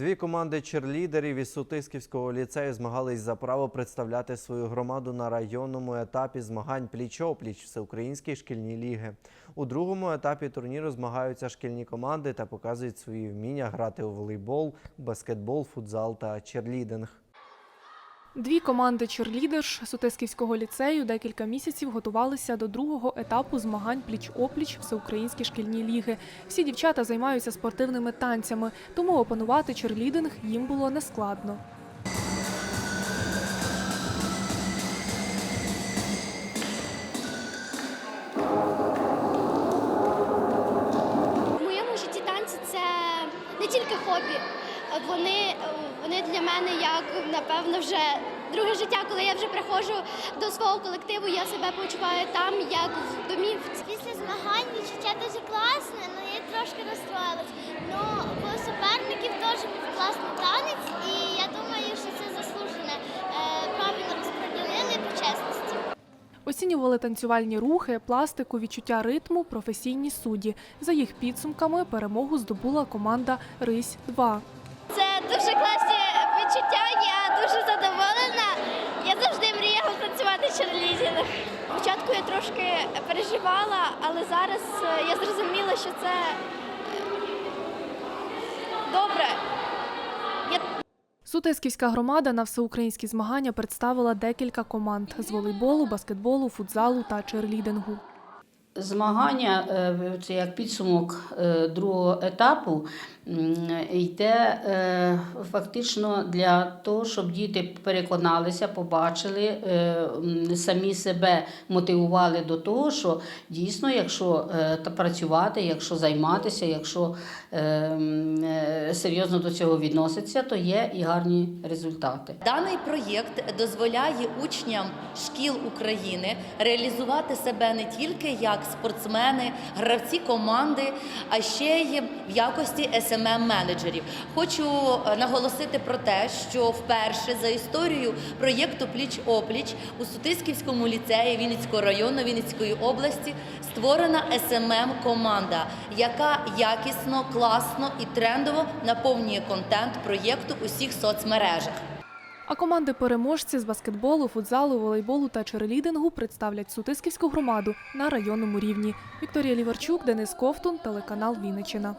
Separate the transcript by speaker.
Speaker 1: Дві команди черлідерів із Сутисківського ліцею змагались за право представляти свою громаду на районному етапі змагань пліч-опліч Всеукраїнській шкільні ліги. У другому етапі турніру змагаються шкільні команди та показують свої вміння грати у волейбол, баскетбол, футзал та черлідинг.
Speaker 2: Дві команди черлідерш Сутисківського ліцею декілька місяців готувалися до другого етапу змагань пліч-опліч Всеукраїнські шкільні ліги. Всі дівчата займаються спортивними танцями, тому опанувати черлідинг їм було нескладно.
Speaker 3: В моєму житті танці це не тільки хобі. Вони, вони для мене як напевно вже друге життя, коли я вже приходжу до свого колективу, я себе почуваю там, як в домівці.
Speaker 4: Після змагань відчуття дуже класне, але я трошки розстроїлась. Ну, бо у суперників теж був класний танець, і я думаю, що це заслужене. Е, правильно розподілили по чесності.
Speaker 2: Оцінювали танцювальні рухи, пластику, відчуття ритму, професійні судді. За їх підсумками перемогу здобула команда Рись 2
Speaker 3: Це дуже класні відчуття. Я дуже задоволена. Я завжди мріяла танцювати черлізінг. Спочатку я трошки переживала, але зараз е, я зрозуміла, що це е, добре.
Speaker 2: Сутисківська громада на всеукраїнські змагання представила декілька команд з волейболу, баскетболу, футзалу та черлідингу.
Speaker 5: Змагання це як підсумок е, другого етапу йде е, фактично для того, щоб діти переконалися, побачили, е, самі себе мотивували до того, що дійсно, якщо працювати, якщо займатися, якщо серйозно до цього відноситься, то є і гарні результати.
Speaker 6: Даний проєкт дозволяє учням шкіл України реалізувати себе не тільки як спортсмени, гравці команди, а ще й в якості smm менеджерів Хочу е, наголосити про те, що вперше за історію проєкту Пліч опліч у Сутисківському ліцеї Вінницького району Вінницької області створена smm команда яка якісно, класно і трендово наповнює контент проєкту у всіх соцмережах.
Speaker 2: А команди переможці з баскетболу, футзалу, волейболу та черлідингу представлять Сутисківську громаду на районному рівні. Вікторія Ліварчук, Денис Ковтун, телеканал Вінниччина.